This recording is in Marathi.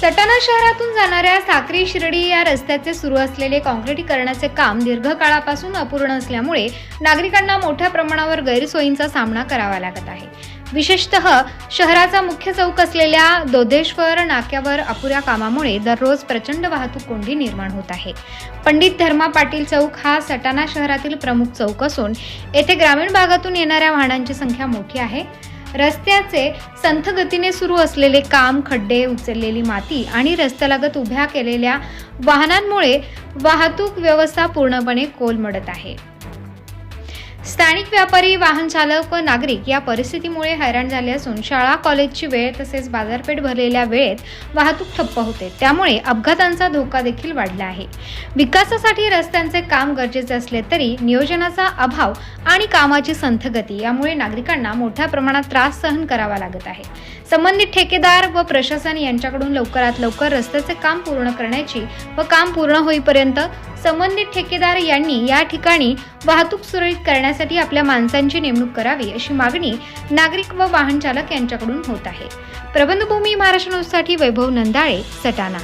सटाणा शहरातून जाणाऱ्या साक्री शिर्डी या रस्त्याचे सुरू असलेले काँक्रीटीकरणाचे काम दीर्घकाळापासून अपूर्ण असल्यामुळे नागरिकांना मोठ्या प्रमाणावर गैरसोयींचा सामना करावा लागत आहे. विशेषतः शहराचा मुख्य चौक असलेल्या दोधेश्वर नाक्यावर अपुऱ्या कामामुळे दररोज प्रचंड वाहतूक कोंडी निर्माण होत आहे. पंडित धर्मा पाटील चौक हा सटाणा शहरातील प्रमुख चौक असून येथे ग्रामीण भागातून येणाऱ्या वाहनांची संख्या मोठी आहे. रस्त्याचे संथ गतीने सुरू असलेले काम खड्डे उचललेली माती आणि रस्त्यालगत उभ्या केलेल्या वाहनांमुळे वाहतूक व्यवस्था पूर्णपणे कोलमडत आहे. स्थानिक व्यापारी वाहन चालक व नागरिक या परिस्थितीमुळे हैराण झाले असून शाळा कॉलेजची वेळ तसेच बाजारपेठ भरलेल्या वेळेत वाहतूक ठप्प होते. त्यामुळे अपघातांचा धोका देखील वाढला आहे. विकासासाठी रस्त्यांचे काम गरजेचे असले तरी नियोजनाचा अभाव आणि कामाची संथगती यामुळे नागरिकांना मोठ्या प्रमाणात त्रास सहन करावा लागत आहे. संबंधित ठेकेदार व प्रशासन यांच्याकडून लवकरात लवकर रस्त्याचे काम पूर्ण करण्याची व काम पूर्ण होईपर्यंत संबंधित ठेकेदार यांनी या ठिकाणी वाहतूक सुरळीत करण्यासाठी आपल्या माणसांची नेमणूक करावी अशी मागणी नागरिक व वाहन चालक यांच्याकडून होत आहे. प्रबंधभूमी महाराष्ट्र न्यूजसाठी वैभव नंदाळे सटाणा.